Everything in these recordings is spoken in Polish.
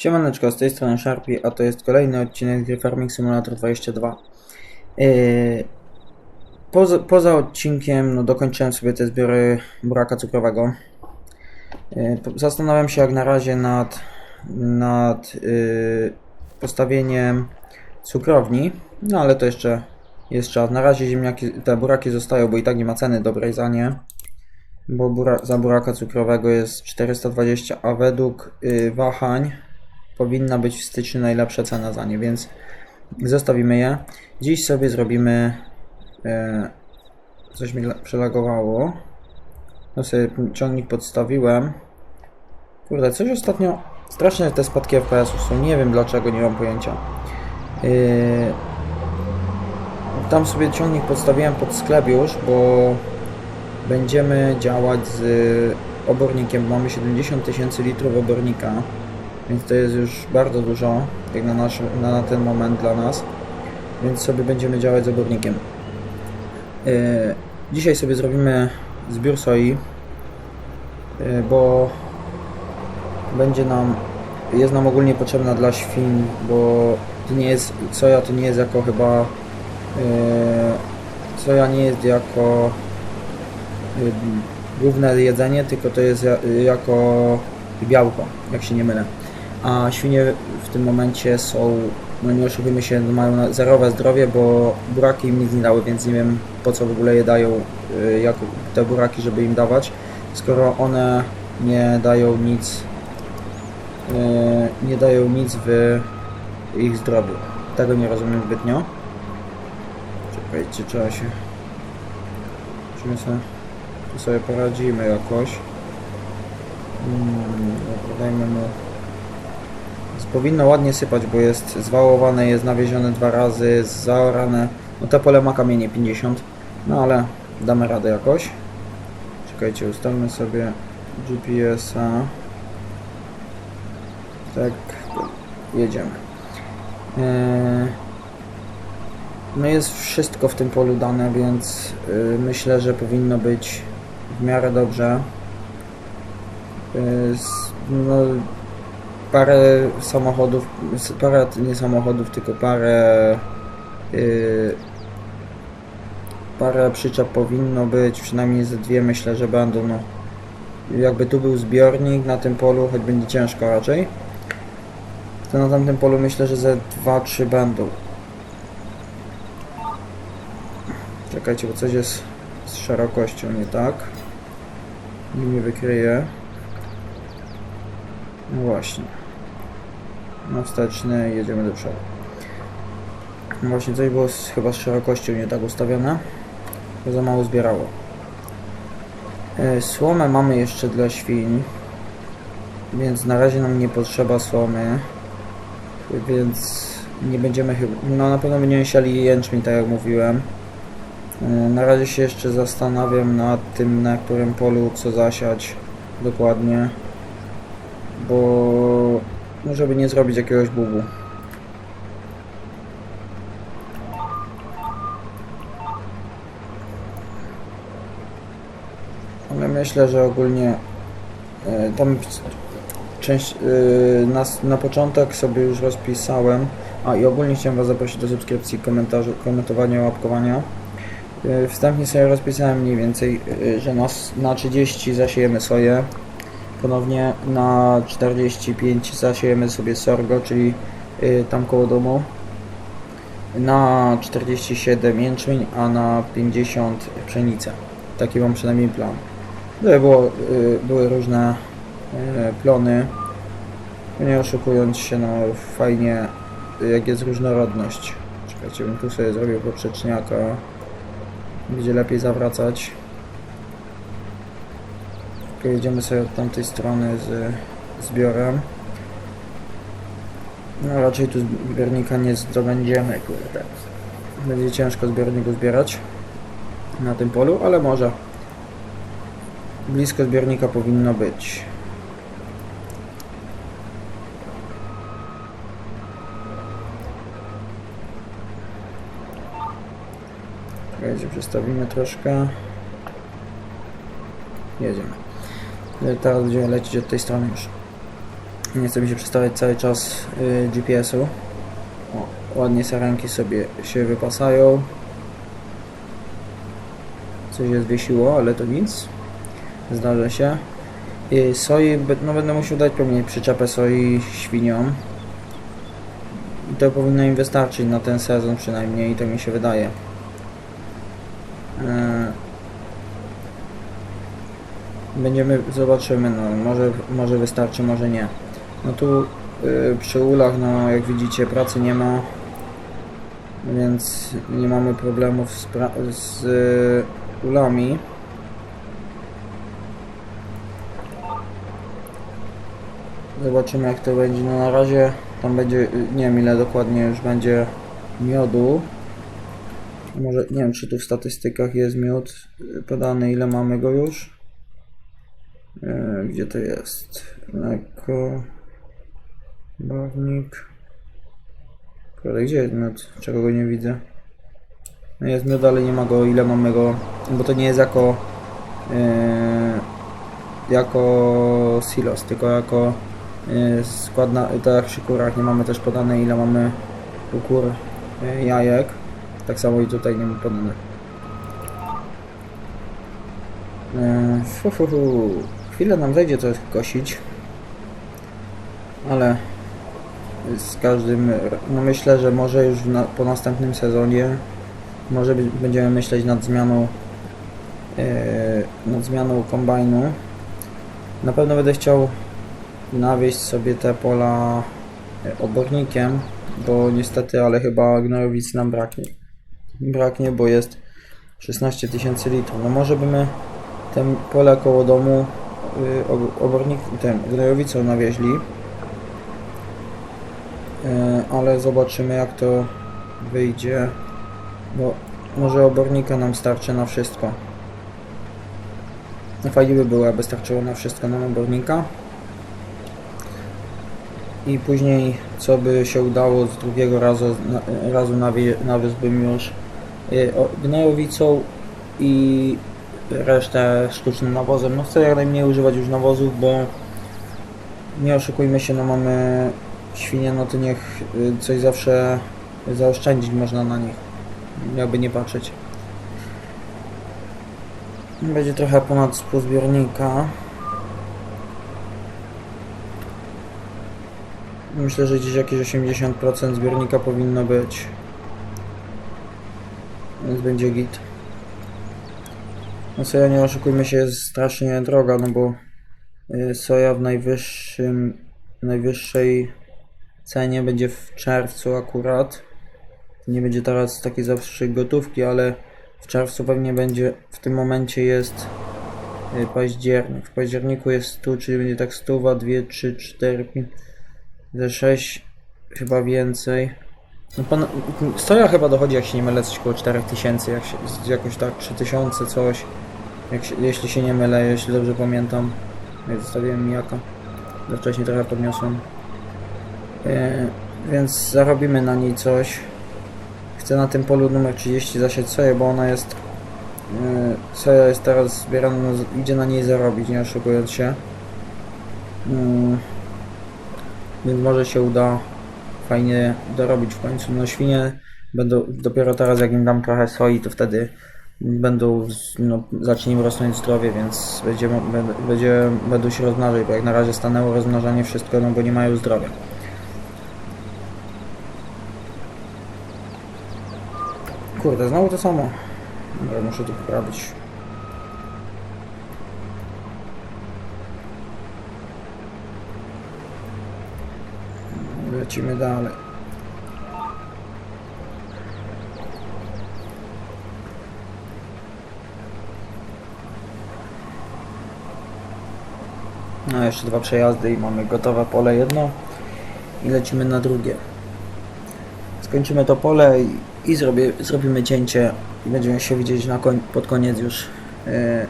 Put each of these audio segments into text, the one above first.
Siemaneczko, z tej strony Sharpie, a to jest kolejny odcinek gry Farming Simulator 22. Yy, poza, poza odcinkiem no, dokończyłem sobie te zbiory buraka cukrowego. Po- zastanawiam się jak na razie nad, nad yy, postawieniem cukrowni, no ale to jeszcze jest czas. Na razie ziemniaki, te buraki zostają, bo i tak nie ma ceny dobrej za nie bo bura, za buraka cukrowego jest 420, a według y, wahań powinna być w styczniu najlepsza cena za nie, więc zostawimy je. Dziś sobie zrobimy e, coś mi la- przelagowało. No sobie ciągnik podstawiłem. Kurde, coś ostatnio strasznie te spadki FPS-u są, nie wiem dlaczego, nie mam pojęcia. Yy, tam sobie ciągnik podstawiłem pod sklep już, bo będziemy działać z obornikiem. Mamy 70 tysięcy litrów obornika, więc to jest już bardzo dużo, jak na, nasz, na, ten moment dla nas. Więc sobie będziemy działać z obornikiem. Yy, dzisiaj sobie zrobimy zbiór soi, yy, bo będzie nam, jest nam ogólnie potrzebna dla świń, bo to nie jest, soja to nie jest jako chyba, yy, soja nie jest jako główne jedzenie, tylko to jest ja- jako białko, jak się nie mylę. A świnie w tym momencie są, no nie oszukujmy się, mają na- zerowe zdrowie, bo buraki im nic nie dały, więc nie wiem po co w ogóle je dają y, jako te buraki, żeby im dawać, skoro one nie dają nic, y, nie dają nic w ich zdrowiu. Tego nie rozumiem zbytnio. Czekajcie, trzeba się... Musimy sobie tu sobie poradzimy jakoś. Mm, dobra, dajmy mu. Powinno ładnie sypać, bo jest zwałowane, jest nawiezione dwa razy, zaorane. No te pole ma kamienie 50, no ale damy radę jakoś. Czekajcie, ustalmy sobie GPS-a. Tak, jedziemy. Eee, no jest wszystko w tym polu dane, więc y, myślę, że powinno być w miarę dobrze. S- no, parę samochodów, parę nie samochodów, tylko parę y, parę przyczep powinno być, przynajmniej ze dwie myślę, że będą. No. Jakby tu był zbiornik na tym polu, choć będzie ciężko raczej, to na tamtym polu myślę, że ze dwa, trzy będą. Czekajcie, bo coś jest z szerokością nie tak. I nie wykryje. No właśnie. Na wsteczny i jedziemy do przodu. No właśnie, coś było z, chyba z szerokością nie tak ustawione. To za mało zbierało. E, Słomę mamy jeszcze dla świń. Więc na razie nam nie potrzeba słomy. Więc nie będziemy chyba... No na pewno będziemy siali jęczmień, tak jak mówiłem. E, Na razie się jeszcze zastanawiam nad tym, na którym polu co zasiać dokładnie, bo no, żeby nie zrobić jakiegoś bubu. Ale myślę, że ogólnie e, tam część e, na, na początek sobie już rozpisałem. A i ogólnie chciałem Was zaprosić do subskrypcji, komentarzy, komentowania, łapkowania. E, Wstępnie sobie rozpisałem mniej więcej, że na, na 30 zasiejemy soję, ponownie na 45 zasiejemy sobie sorgo, czyli e, tam koło domu, na 47 jęczmień, a na 50 pszenicę. Taki mam przynajmniej plan. Było, e, były różne e, plony, nie oszukując się, no fajnie jak jest różnorodność. Czekajcie, bym tu sobie zrobił poprzeczniaka będzie lepiej zawracać. Jedziemy sobie od tamtej strony z zbiorem. No raczej tu zbiornika nie zdobędziemy, kurde. Będzie ciężko zbiorniku zbierać na tym polu, ale może. Blisko zbiornika powinno być. Czekajcie, przestawimy troszkę. Jedziemy. E, Teraz będziemy lecieć od tej strony już. Nie chcę mi się przestawiać cały czas y, GPS-u. Ładnie sarenki sobie się wypasają. Coś je zwiesiło, ale to nic. Zdarza się. I soi, no będę musiał dać pewnie przyczepę soi świniom. I to powinno im wystarczyć na ten sezon przynajmniej, to mi się wydaje. E, Będziemy, zobaczymy, no może, może wystarczy, może nie. No tu y, przy ulach, no jak widzicie pracy nie ma, więc nie mamy problemów z, z y, ulami. Zobaczymy jak to będzie. No na razie tam będzie, y, nie wiem ile dokładnie już będzie miodu. Może, nie wiem czy tu w statystykach jest miód podany, ile mamy go już. E, Gdzie to jest? Lekko. Barwnik. Kurde, gdzie jest miód? Czego go nie widzę? No jest miód, ale nie ma go, ile mamy go. Bo to nie jest jako. e, jako silos, tylko jako e, skład na, tak jak przy kurach nie mamy też podane ile mamy u kur jajek. Tak samo i tutaj nie ma podane. E, fu, fu, fu. Chwilę nam zajdzie to kosić, ale z każdym, no myślę, że może już na, po następnym sezonie może będziemy myśleć nad zmianą e, nad zmianą kombajnu. Na pewno będę chciał nawieść sobie te pola e, obornikiem, bo niestety, ale chyba gnojowic nam braknie. Braknie, bo jest 16 tysięcy litrów. No może by my ten pole koło domu obornik, ten gnojowicą nawieźli. E, ale zobaczymy jak to wyjdzie, bo może obornika nam starczy na wszystko. No fajnie by było, aby starczyło na wszystko nam obornika. I później, co by się udało z drugiego razu, na, razu nawiózłbym już y, gnojowicą i resztę sztucznym nawozem. No chcę jak najmniej używać już nawozów, bo nie oszukujmy się, no mamy świnie, no to niech y, coś zawsze zaoszczędzić można na nich. Jakby nie patrzeć. Będzie trochę ponad pół zbiornika. Myślę, że gdzieś jakieś 80% zbiornika powinno być. Więc będzie git. No soja, nie oszukujmy się, jest strasznie droga, no bo y, soja w najwyższym, najwyższej cenie będzie w czerwcu akurat. Nie będzie teraz takiej zawsze gotówki, ale w czerwcu pewnie będzie, w tym momencie jest y, październik. W październiku jest 100, czyli będzie tak 100, 2, 3, 4, 5, ze 6, chyba więcej. No pan, soja chyba dochodzi, jak się nie mylę, coś około 4000, jak się, jakoś tak 3000 coś. Jak się, jeśli się nie mylę, jeśli dobrze pamiętam. Ja zostawiłem mijaka. Za wcześnie trochę podniosłem. E, więc zarobimy na niej coś. Chcę na tym polu numer 30 zasiać soję, bo ona jest... E, soja jest teraz zbierana, no, idzie na niej zarobić, nie oszukując się. Mm, więc może się uda fajnie dorobić w końcu. No świnie będą dopiero teraz jak im dam trochę soi, to wtedy będą, no, zacznie im rosnąć zdrowie, więc będzie, będzie, będą się rozmnażać, bo jak na razie stanęło rozmnażanie wszystko, no bo nie mają zdrowia. Kurde, znowu to samo. Dobra, muszę to poprawić. Lecimy dalej. No, jeszcze dwa przejazdy i mamy gotowe pole jedno i lecimy na drugie. Skończymy to pole i, i zrobimy cięcie i będziemy się widzieć na koń, pod koniec już e,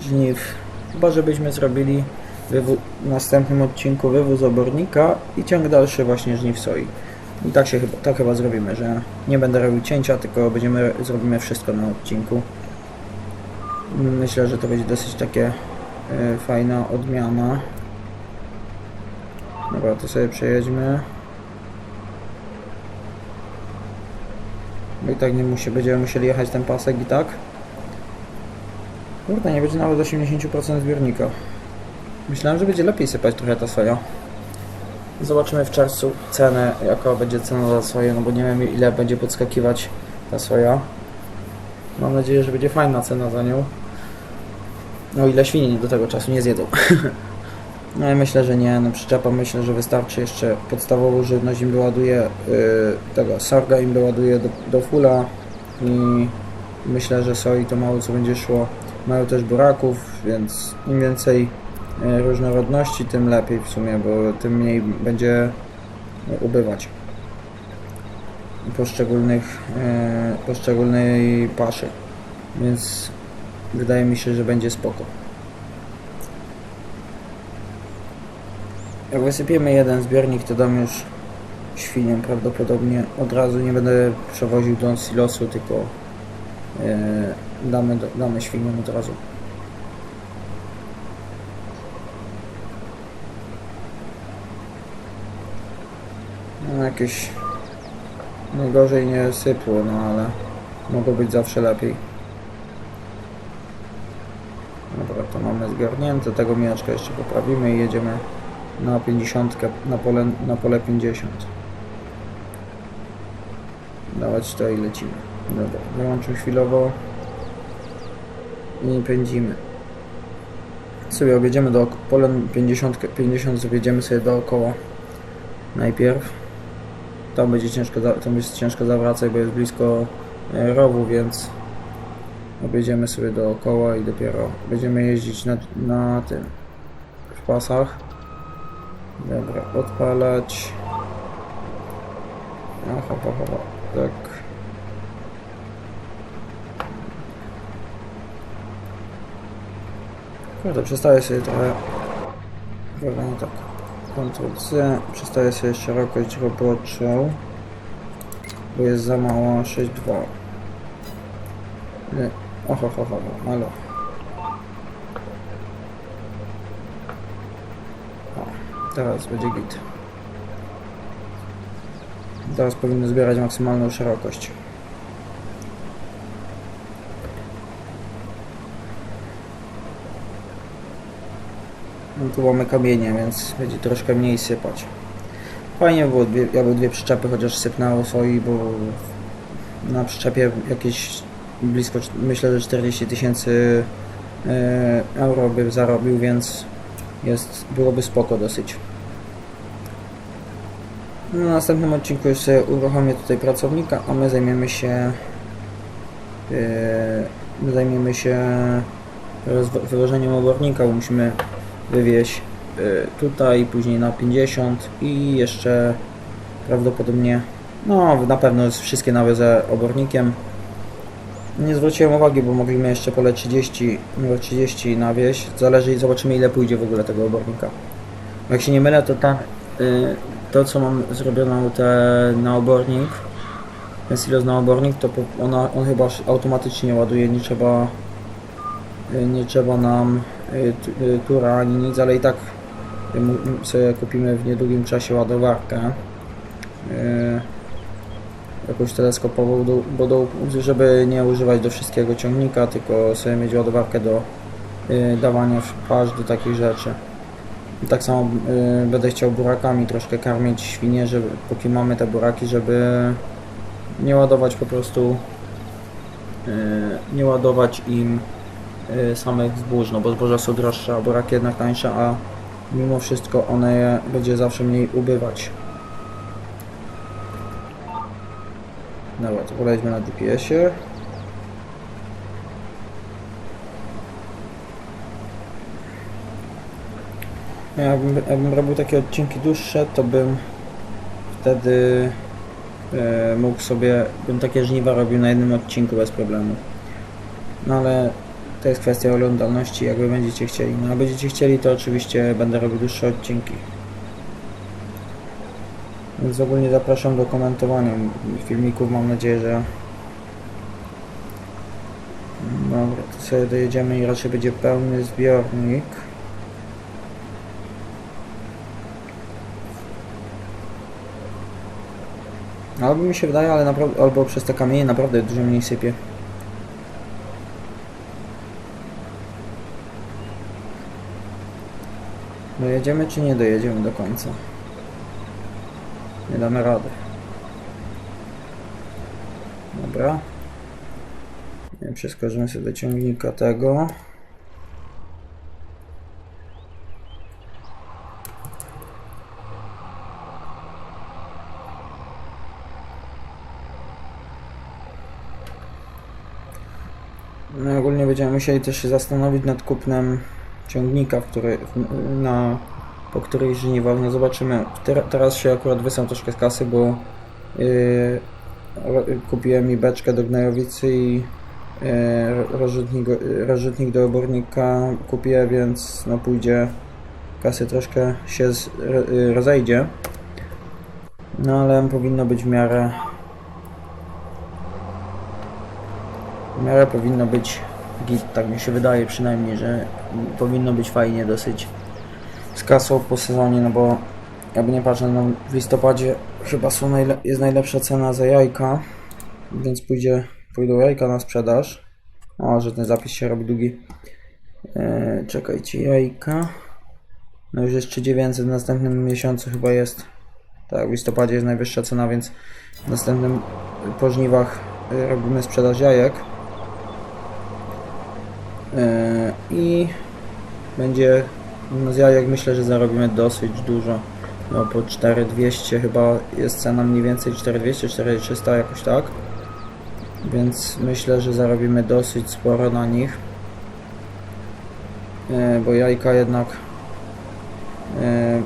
żniw. Chyba żebyśmy zrobili w następnym odcinku wywóz obornika i ciąg dalszy właśnie żniw soi. I tak się tak chyba zrobimy, że nie będę robił cięcia, tylko będziemy, zrobimy wszystko na odcinku. Myślę, że to będzie dosyć takie fajna odmiana. Dobra, to sobie przejedźmy. Bo i tak nie musi, będziemy musieli jechać ten pasek i tak. Kurde, nie będzie nawet 80% zbiornika. Myślałem, że będzie lepiej sypać trochę ta soja. Zobaczymy w czerwcu cenę, jaka będzie cena za soję, no bo nie wiem ile będzie podskakiwać ta soja. Mam nadzieję, że będzie fajna cena za nią. No ile świni do tego czasu nie zjedzą. No ja myślę, że nie, no przyczepa myślę, że wystarczy jeszcze podstawową żywność im wyładuje yy, tego sorga im wyładuje do, do fula i myślę, że soi to mało co będzie szło. Mają też buraków, więc im więcej yy, różnorodności, tym lepiej w sumie, bo tym mniej będzie ubywać poszczególnych, yy, poszczególnej paszy. Więc wydaje mi się, że będzie spoko. Jak wysypiemy jeden zbiornik, to dam już świniom prawdopodobnie. Od razu nie będę przewoził do silosu, tylko yy, damy, damy świniom od razu. No jakieś najgorzej nie sypło, no ale mogło być zawsze lepiej. Dobra, to mamy zgarnięte, tego miaczka jeszcze poprawimy i jedziemy na 50 na pole, na pole 50 dawać to i lecimy. Dobra, wyłączę chwilowo i pędzimy. Sobie objedziemy do pole 50, 50 objedziemy sobie dookoła. Najpierw. Tam będzie ciężko tam jest ciężko zawracać, bo jest blisko e, rowu, więc objedziemy sobie dookoła i dopiero będziemy jeździć na, na tym w pasach Dobra, odpalać. Aha, aha, aha. Tak. Kurde, przestaję sobie trochę... Dobra, nie tak. Ctrl C. Przestaję sobie szerokość roboczą. Bo jest za mało 6.2. Oho, ho, ho, ho. Ale... Teraz będzie git. Teraz powinno zbierać maksymalną szerokość. No tu mamy kamienie, więc będzie troszkę mniej sypać. Fajnie by było, dwie, jakby dwie przyczepy chociaż sypnęło soi, bo na przyczepie jakieś blisko, myślę, że 40 tysięcy e, euro by zarobił, więc jest, byłoby spoko dosyć. Na następnym odcinku już sobie uruchomię tutaj pracownika, a my zajmiemy się yy, my zajmiemy się wyłożeniem obornika, bo musimy wywieźć yy, tutaj, później na 50 i jeszcze prawdopodobnie no na pewno wszystkie nawiozę obornikiem. Nie zwróciłem uwagi, bo mogliśmy jeszcze pole 30, numer 30 nawieźć. Zależy, zobaczymy ile pójdzie w ogóle tego obornika. Jak się nie mylę, to ta, y, to co mam zrobioną te, na obornik, ten silos na obornik, to ona, on chyba automatycznie ładuje, nie trzeba, y, nie trzeba nam y, y, tura ani nic, ale i tak y, sobie kupimy w niedługim czasie ładowarkę. Y, jakąś teleskopową, żeby nie używać do wszystkiego ciągnika, tylko sobie mieć ładowarkę do y, dawania pasz do takich rzeczy. I tak samo y, będę chciał burakami troszkę karmić świnie, żeby, póki mamy te buraki, żeby nie ładować po prostu y, nie ładować im samych zbóż, no bo zboża są droższe, a buraki jednak tańsze, a mimo wszystko one będzie zawsze mniej ubywać. Dobra, to polećmy na GPS-ie. Jakbym, jakbym robił takie odcinki dłuższe, to bym wtedy e, mógł sobie, bym takie żniwa robił na jednym odcinku bez problemu. No ale to jest kwestia oglądalności, jak wy będziecie chcieli. No a będziecie chcieli, to oczywiście będę robił dłuższe odcinki. Więc ogólnie zapraszam do komentowania filmików. Mam nadzieję, że Dobra, to sobie dojedziemy i raczej będzie pełny zbiornik. Albo mi się wydaje, ale naprawdę, albo przez te kamienie naprawdę dużo mniej sypie. Dojedziemy czy nie dojedziemy do końca? Nie damy rady. Dobra. Nie, Przeskoczymy sobie do ciągnika tego. No, ogólnie będziemy musieli też się zastanowić nad kupnem ciągnika, który, na, po której żniwach, no zobaczymy. Ter, teraz się akurat wysam troszkę z kasy, bo yy, kupiłem mi beczkę do gnojowicy i yy, rozrzutnik, do obornika kupię, więc no pójdzie, kasy troszkę się z, yy, rozejdzie. No ale powinno być w miarę W miarę powinno być git, tak mi się wydaje przynajmniej, że powinno być fajnie dosyć z kasą po sezonie, no bo jakby nie patrzę, no w listopadzie chyba są najle- jest najlepsza cena za jajka, więc pójdzie, pójdą jajka na sprzedaż. O, że ten zapis się robi długi. Eee, czekajcie, jajka. No już jest 3900, w następnym miesiącu chyba jest. Tak, w listopadzie jest najwyższa cena, więc w następnym po żniwach y, robimy sprzedaż jajek. Yy, I będzie no z jajek myślę, że zarobimy dosyć dużo. No po 4200 chyba jest cena mniej więcej 4200, 4300 jakoś tak. Więc myślę, że zarobimy dosyć sporo na nich. Yy, Bo jajka jednak yy,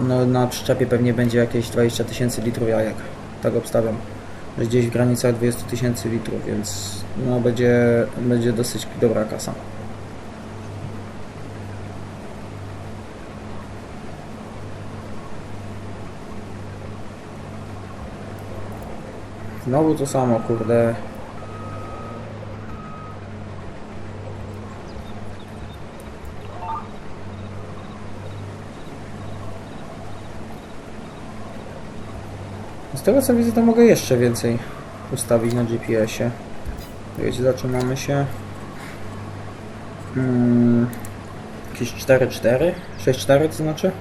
no na przyczepie pewnie będzie jakieś 20 tysięcy litrów jajek. Tak obstawiam. Gdzieś w granicach 20 tysięcy litrów, więc no będzie, będzie dosyć dobra kasa. Znowu to samo, kurde. Z tego co widzę, to mogę jeszcze więcej ustawić na GPS-ie. Wiecie, zatrzymamy się. Hmm, jakieś 4-4? 6-4 to znaczy?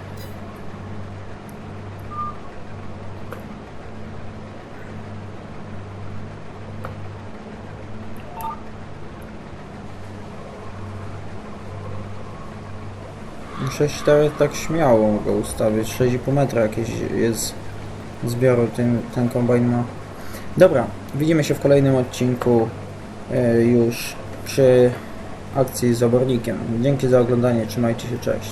No 6-4 tak śmiało mogę ustawić. 6,5 metra jakieś jest zbioru ten, ten kombajn ma. Dobra, widzimy się w kolejnym odcinku e, już przy akcji z obornikiem. Dzięki za oglądanie, trzymajcie się, cześć.